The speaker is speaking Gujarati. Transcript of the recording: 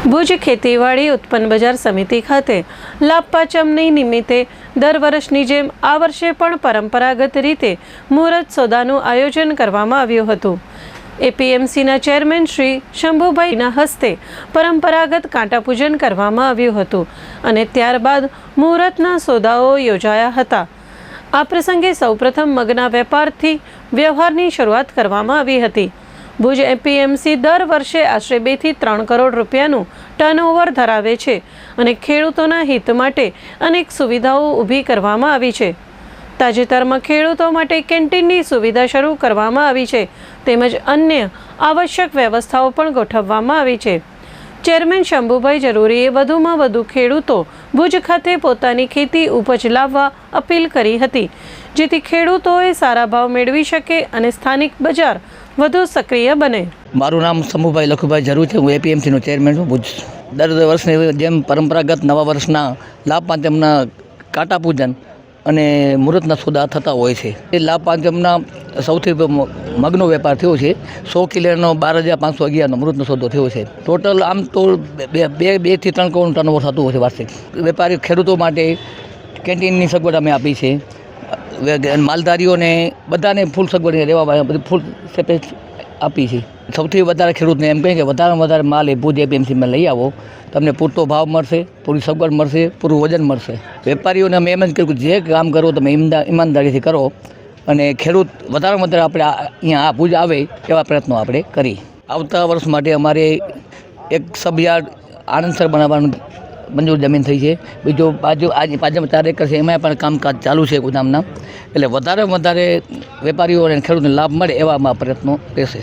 ભુજ ખેતીવાડી ઉત્પન્ન બજાર સમિતિ ખાતે લાભપાચમની નિમિત્તે દર વર્ષની જેમ આ વર્ષે પણ પરંપરાગત રીતે મુહૂર્ત સોદાનું આયોજન કરવામાં આવ્યું હતું. એપીએમસીના ચેરમેન શ્રી શંભુભાઈના હસ્તે પરંપરાગત કાંટા પૂજન કરવામાં આવ્યું હતું અને ત્યારબાદ મુહૂર્તના સોદાઓ યોજાયા હતા. આ પ્રસંગે સૌપ્રથમ મગના વેપારથી વ્યવહારની શરૂઆત કરવામાં આવી હતી. ભુજ એપીએમસી દર વર્ષે આશરે બેથી ત્રણ કરોડ રૂપિયાનું ટર્નઓવર ધરાવે છે અને ખેડૂતોના હિત માટે અનેક સુવિધાઓ ઊભી કરવામાં આવી છે. તાજેતરમાં ખેડૂતો માટે કેન્ટીનની સુવિધા શરૂ કરવામાં આવી છે. તેમજ અન્ય આવશ્યક વ્યવસ્થાઓ પણ ગોઠવવામાં આવી છે. ચેરમેન શંભુભાઈ જરૂરીએ વધુમાં વધુ ખેડૂતો ભુજ ખાતે પોતાની ખેતી ઉપજ લાવવા અપીલ કરી હતી. જેથી ખેડૂતોએ સારા ભાવ મેળવી શકે અને સ્થાનિક બજાર વધુ સક્રિય બને. મારું નામ શંભુભાઈ લખુભાઈ જરૂર છે. હું એપીએમસીનો ચેરમેન છું ભુજ. દર વર્ષની જેમ પરંપરાગત નવા વર્ષના લાભમાં તેમના કાંટા પૂજન અને મુહૂર્તના સોદા થતા હોય છે. એ લાભ પાંચમના સૌથી મગનો વેપાર થયો છે. સો કિલોનો બાર હજાર પાંચસો અગિયારનો મુહૂર્તનો સોદો થયો છે. ટોટલ આમ તો બે બેથી ત્રણ કરોડ ટર્નઓવર થતું હોય છે વાર્ષિક. વેપારી ખેડૂતો માટે કેન્ટીનની સગવડ અમે આપી છે. માલધારીઓને બધાને ફૂલ સગવડ રહેવા બધી ફૂલ આપી છે. સૌથી વધારે ખેડૂતને એમ કહે કે વધારેમાં વધારે માલ એ ભુજ એપીએમસીમાં લઈ આવો. તમને પૂરતો ભાવ મળશે પૂરી સગવડ મળશે, પૂરું વજન મળશે. વેપારીઓને અમે એમ જ કહ્યું કે જે કામ કરો તમે ઈમાનદારીથી કરો અને ખેડૂત વધારેમાં વધારે આપણે અહીંયા આ ભુજ આવે એવા પ્રયત્નો આપણે કરી આવતા વર્ષ માટે અમારે એક સબયાર્ડ આનંદસર બનાવવાનું મંજૂર જમીન થઈ છે. બીજો બાજુ આજે બાજુમાં ચાર એકર છે એમાં પણ કામકાજ ચાલુ છે ગોદામના. એટલે વધારે વધારે વેપારીઓ અને ખેડૂતને લાભ મળે એવા પ્રયત્નો રહેશે.